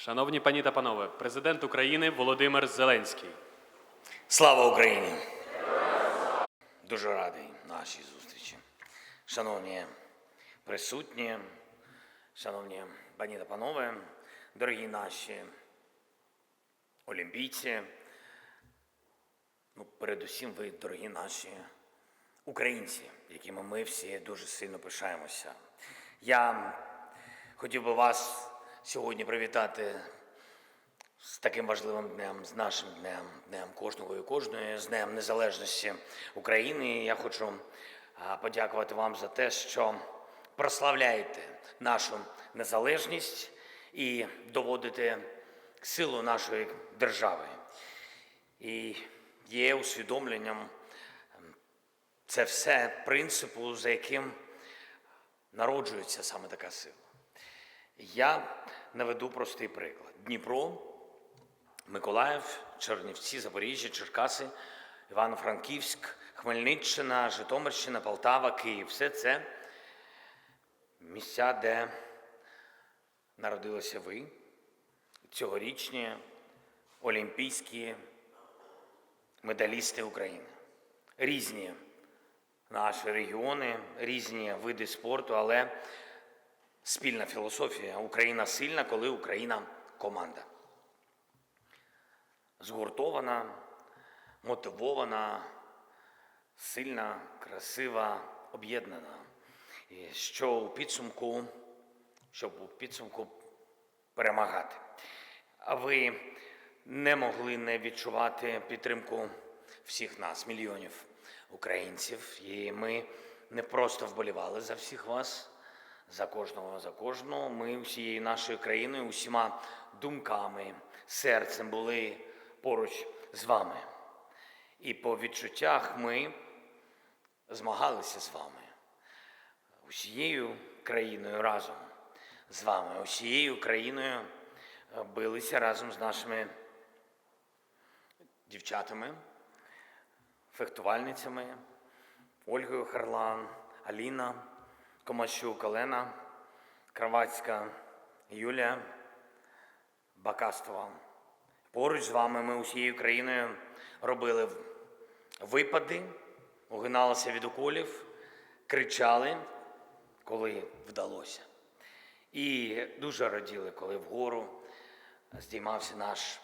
Шановні пані та панове, президент України Володимир Зеленський. Слава Україні! Дуже радий нашій зустрічі. Шановні присутні, шановні пані та панове, дорогі наші олімпійці, ну, передусім ви, дорогі наші українці, якими ми всі дуже сильно пишаємося. Я хотів би вас сьогодні привітати з таким важливим днем, з нашим днем, днем кожного і кожної, з Днем Незалежності України. Я хочу подякувати вам за те, що прославляєте нашу незалежність і доводите силу нашої держави. І є усвідомленням ем, це все принципу, за яким народжується саме така сила. Я наведу простий приклад: Дніпро, Миколаїв, Чернівці, Запоріжжя, Черкаси, Івано-Франківськ, Хмельниччина, Житомирщина, Полтава, Київ все це місця, де народилися ви, цьогорічні олімпійські медалісти України. Різні наші регіони, різні види спорту, але спільна філософія. Україна сильна, коли Україна команда. Згуртована, мотивована, сильна, красива, об'єднана. І що у підсумку, щоб у підсумку перемагати. А ви не могли не відчувати підтримку всіх нас, мільйонів українців. І ми не просто вболівали за всіх вас, за кожного, за кожного. Ми всією нашою країною, усіма думками, серцем були поруч з вами. І по відчуттях ми змагалися з вами, усією країною разом з вами, усією країною е, билися разом з нашими дівчатами, фехтувальницями, Ольгою Харлан, Аліна, Комащук, Олена, Кравацька, Юлія, Бакастова. Поруч з вами ми усією країною робили випади, угиналися від уколів, кричали, коли вдалося. І дуже раділи, коли вгору здіймався наш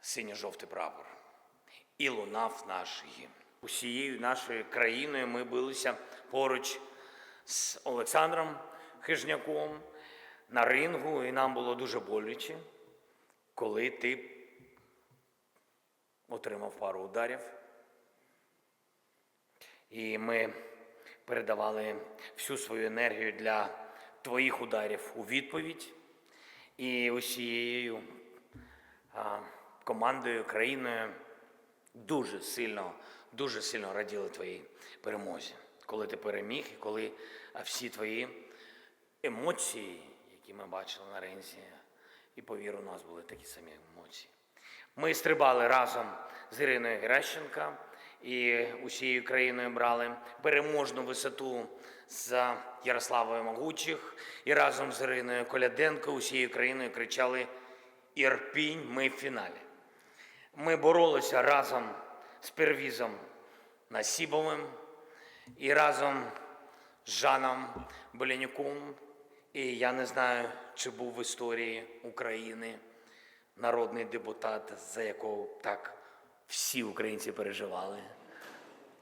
синьо-жовтий прапор і лунав наш гімн. Усією нашою країною ми билися поруч з Олександром Хижняком на рингу, і нам було дуже боляче, коли ти отримав пару ударів. І ми передавали всю свою енергію для твоїх ударів у відповідь. І усією а, командою, країною дуже сильно, дуже сильно раділи твоїй перемозі, коли ти переміг, і коли всі твої емоції, які ми бачили на ринзі, і повір, у нас були такі самі емоції. Ми стрибали разом з Іриною Геращенко і усією країною брали переможну висоту з Ярославою Могучих і разом з Іриною Коляденко усією країною кричали Ірпінь, ми в фіналі. Ми боролися разом з Первізом Насібовим і разом з Жаном Белянюком. І я не знаю, чи був в історії України народний депутат, за якого так всі українці переживали.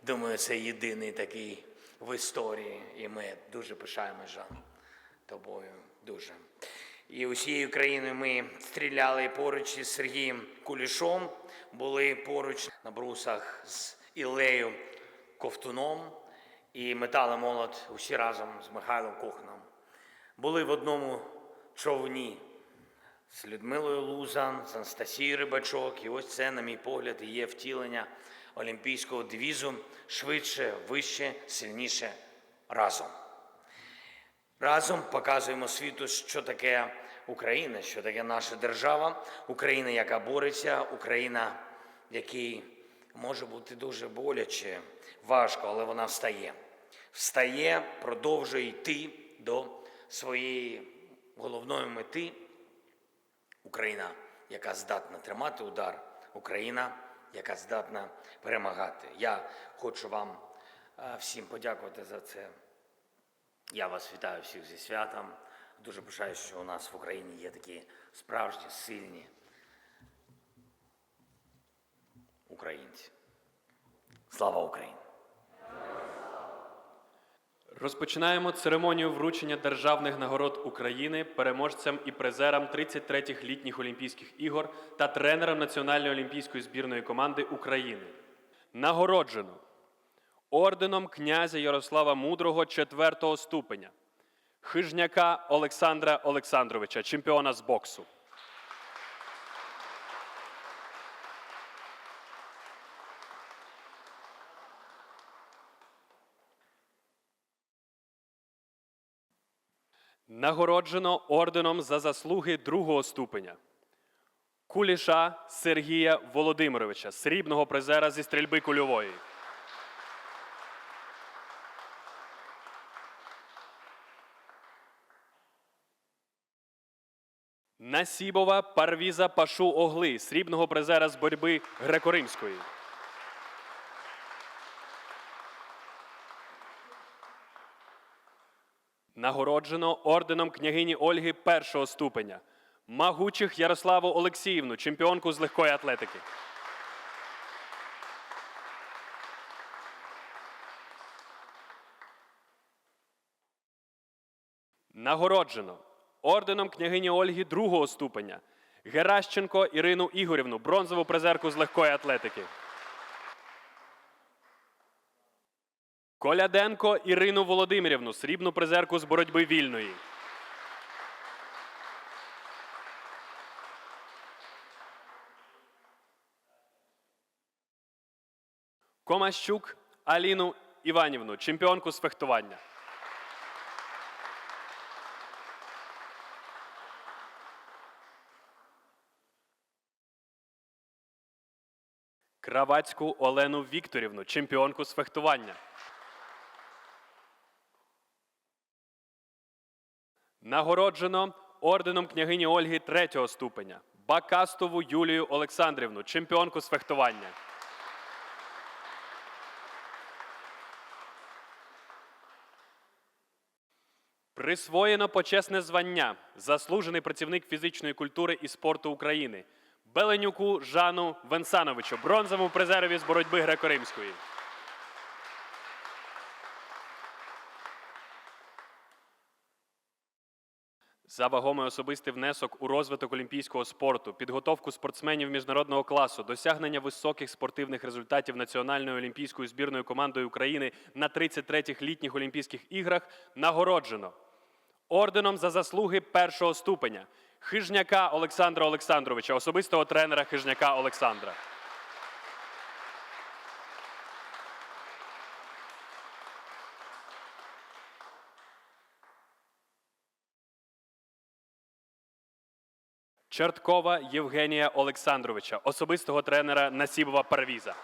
Думаю, це єдиний такий в історії, і ми дуже пишаємося, Жан, тобою дуже. І усією країною ми стріляли поруч із Сергієм Кулішом, були поруч на брусах з Ілею Ковтуном і метали молот усі разом з Михайлом Коханом. Були в одному човні з Людмилою Лузан, з Анастасією Рибачок. І ось це, на мій погляд, є втілення олімпійського девізу швидше, вище, сильніше разом. Разом показуємо світу, що таке Україна, що таке наша держава, Україна, яка бореться, Україна, якій може бути дуже боляче, важко, але вона встає. Встає, продовжує йти до своєї головної мети Україна, яка здатна тримати удар, Україна, яка здатна перемагати. Я хочу вам е, всім подякувати за це. Я вас вітаю всіх зі святом. Дуже пишаюсь, що у нас в Україні є такі справжні, сильні українці. Слава Україні! Розпочинаємо церемонію вручення державних нагород України переможцям і призерам 33-х літніх Олімпійських ігор та тренерам Національної олімпійської збірної команди України. Нагороджено орденом князя Ярослава Мудрого 4 ступеня, Хижняка Олександра Олександровича, чемпіона з боксу. Нагороджено орденом за заслуги другого ступеня. Куліша Сергія Володимировича, срібного призера зі стрільби кульової. Насібова Парвіза Пашу Огли, срібного призера з боротьби греко-римської. Нагороджено орденом княгині Ольги першого ступеня. Магучих Ярославу Олексіївну, чемпіонку з легкої атлетики. Нагороджено орденом княгині Ольги другого ступеня. Геращенко Ірину Ігорівну, бронзову призерку з легкої атлетики. Коляденко Ірину Володимирівну, срібну призерку з боротьби вільної. Комащук Аліну Іванівну, чемпіонку з фехтування. Кравацьку Олену Вікторівну, чемпіонку з фехтування. Нагороджено орденом княгині Ольги третього ступеня Бакастову Юлію Олександрівну, чемпіонку з фехтування. Присвоєно почесне звання заслужений працівник фізичної культури і спорту України Беленюку Жану Венсановичу, бронзовому призерові з боротьби греко-римської. За вагомий особистий внесок у розвиток олімпійського спорту, підготовку спортсменів міжнародного класу, досягнення високих спортивних результатів національною олімпійською збірною командою України на 33-х літніх Олімпійських іграх нагороджено орденом за заслуги першого ступеня Хижняка Олександра Олександровича, особистого тренера Хижняка Олександра. Черткова Євгенія Олександровича, особистого тренера Насібова Парвіза.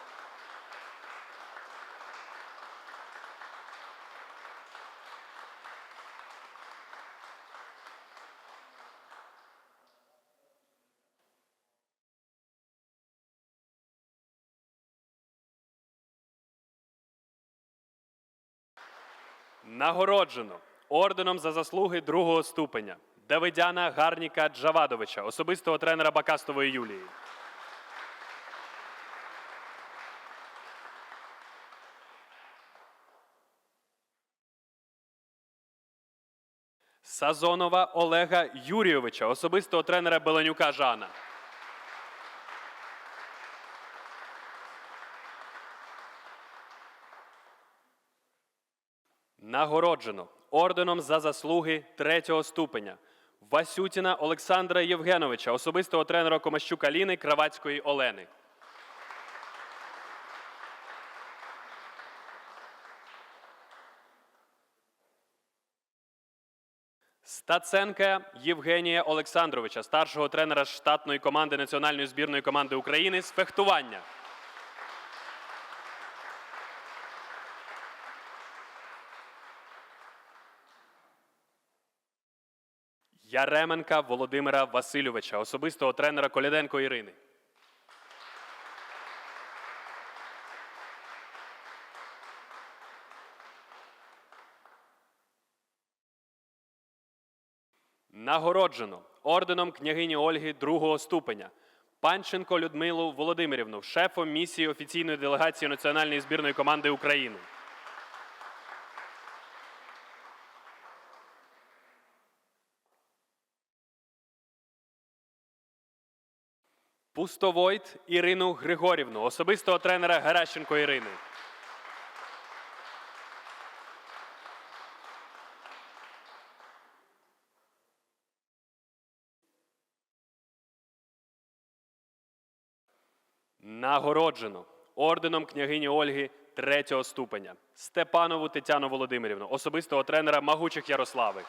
Нагороджено орденом за заслуги другого ступеня Давидяна Гарніка Джавадовича, особистого тренера Бакастової Юлії. Сазонова Олега Юрійовича, особистого тренера Беленюка Жана. Нагороджено орденом за заслуги третього ступеня Васютіна Олександра Євгеновича, особистого тренера Комащук Аліни Кравацької Олени. Стаценка Євгенія Олександровича, старшого тренера штатної команди національної збірної команди України з фехтування. Яременка Володимира Васильовича, особистого тренера Коляденко Ірини. Нагороджено орденом княгині Ольги другого ступеня. Панченко Людмилу Володимирівну, шефом місії офіційної делегації національної збірної команди України. Пустовойт Ірину Григорівну, особистого тренера Геращенко Ірини. Нагороджено орденом княгині Ольги третього ступеня Степанову Тетяну Володимирівну, особистого тренера Магучих Ярослави.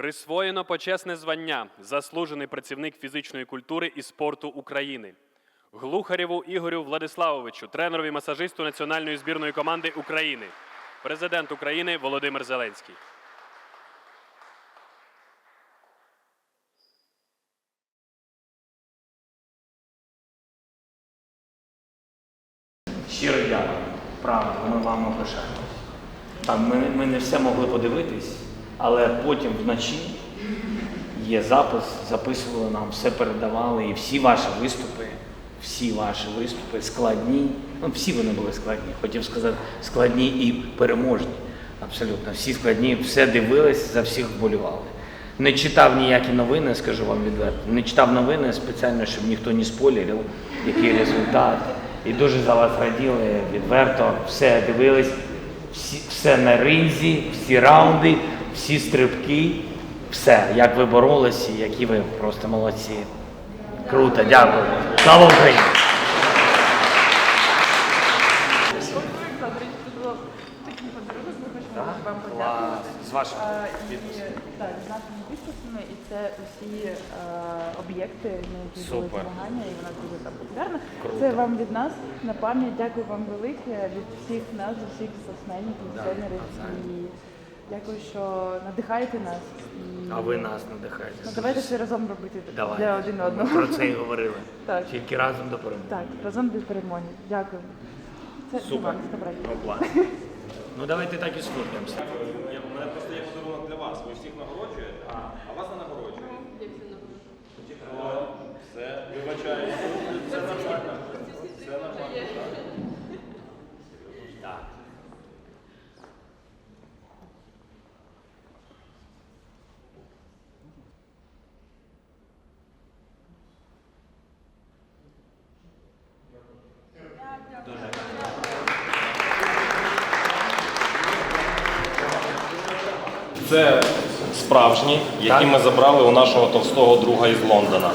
Присвоєно почесне звання заслужений працівник фізичної культури і спорту України. Глухарєву Ігорю Владиславовичу, тренерові масажисту національної збірної команди України, президент України Володимир Зеленський. Щиро дякую. Правда, ми вами пишаємося. Так, ми, ми не все могли подивитись, але потім вночі є запис, записували нам, все передавали, і всі ваші виступи, всі ваші виступи складні. Ну, всі вони були складні. Хотів сказати, складні і переможні. Абсолютно, всі складні, все дивились, за всіх вболівали. Не читав ніякі новини, скажу вам відверто. Не читав новини спеціально, щоб ніхто не спойлерив, який результат. І дуже за вас раділи, відверто, все дивились, всі, все на ринзі, всі раунди, всі стрибки, все, як ви боролися, які ви просто молодці. Круто, дякую. Слава Україні! З вашим. А, І так, з нашими підписами, і це усі е, об'єкти, на які були змагання, і вона дуже там популярна. Це вам від нас на пам'ять. Дякую вам велике від всіх нас, від всіх спортсменів, тренерів. І дякую, що надихаєте нас. І, А ви нас надихаєте. Ну, давайте все разом робити Давай. для один Ми про це і говорили. Так. Тільки разом до перемоги. Так, разом до перемоги. Дякую. Це Супер. Ну, план. Ну давайте так і сфоткаємося. У мене просто є подарунок для вас. Ви всіх нагороджуєте, а, а вас не нагороджують. О, Все, вибачаю. Це нормально. Це нормально. Так. Це справжні, які ми забрали у нашого товстого друга із Лондона.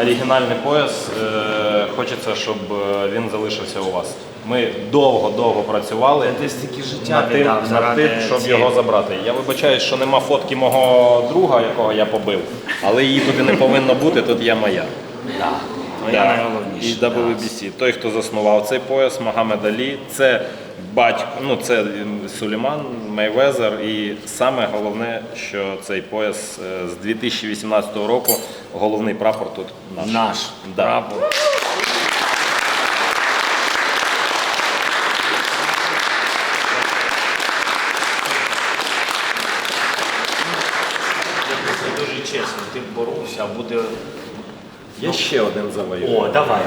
Оригінальний пояс. Е, хочеться, щоб е, він залишився у вас. Ми довго-довго працювали Ти стільки життя над тим, віддав над заради тим, щоб цієї- його забрати. Я вибачаюсь, що нема фотки мого друга, якого я побив, але її тут і не повинно бути, тут є моя. Да. Твоя найголовніша. І WBC. Той, хто заснував цей пояс, Магомед Алі, це батько, ну це Сулейман, Мейвезер. І саме головне, що цей пояс е, з 2018 року головний прапор тут наш. Наш Да. прапор. Це дуже чесно, ти боровся, а буде. Я ще один завоюю. О, давай.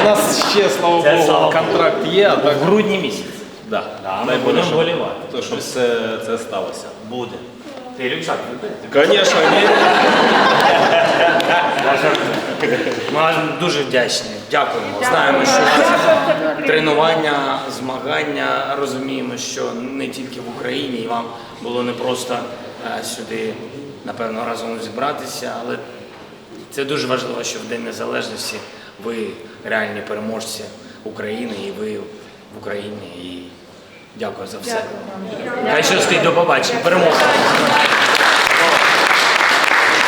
У нас ще, слава Це Богу, слава контракт є, а так В грудні місяці. да. Да, ми Дай Боже, будемо щоб- вболівати. То, щоб все це сталося. Буде. Ти рюкзак вибив? Звісно, ні. Ми вам дуже вдячні. Дякуємо. Знаємо, що у вас тренування, змагання. Розуміємо, що не тільки в Україні, і вам було непросто е, сюди, напевно, разом зібратися, але це дуже важливо, що в День Незалежності ви реальні переможці України і ви в Україні. І дякую за все. Хай щастить, до побачення. Перемога.